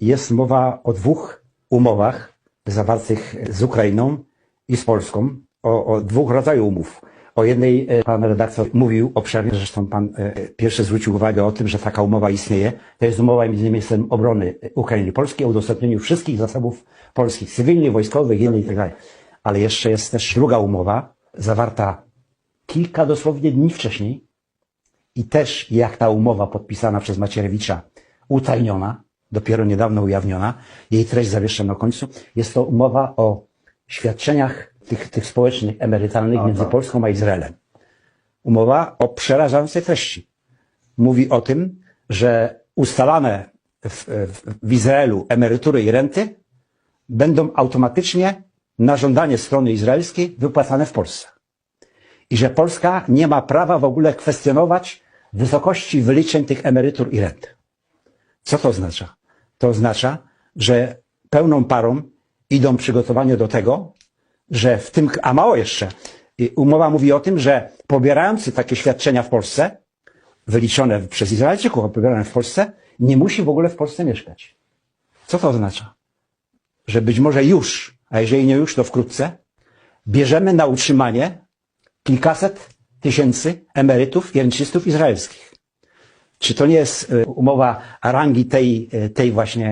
jest mowa o dwóch umowach zawartych z Ukrainą i z Polską, o, o dwóch rodzajach umów. O jednej e, pan redaktor mówił obszernie, zresztą pan e, pierwszy zwrócił uwagę o tym, że taka umowa istnieje. To jest umowa między ministrem obrony Ukrainy i Polski o udostępnieniu wszystkich zasobów polskich, cywilnych, wojskowych, innych itd. Ale jeszcze jest też druga umowa, zawarta kilka dosłownie dni wcześniej i też jak ta umowa podpisana przez Macierewicza, utajniona, dopiero niedawno ujawniona, jej treść zawieszam na końcu, jest to umowa o świadczeniach tych, tych społecznych, emerytalnych między Polską a Izraelem. Umowa o przerażającej treści. Mówi o tym, że ustalane w, w, w Izraelu emerytury i renty będą automatycznie na żądanie strony izraelskiej wypłacane w Polsce i że Polska nie ma prawa w ogóle kwestionować wysokości wyliczeń tych emerytur i rent. Co to oznacza? To oznacza, że pełną parą idą przygotowania do tego, że w tym, a mało jeszcze, umowa mówi o tym, że pobierający takie świadczenia w Polsce, wyliczone przez Izraelczyków, a pobierane w Polsce, nie musi w ogóle w Polsce mieszkać. Co to oznacza? Że być może już, a jeżeli nie już, to wkrótce, bierzemy na utrzymanie kilkaset tysięcy emerytów i rencistów izraelskich. Czy to nie jest e, umowa rangi tej, e, tej właśnie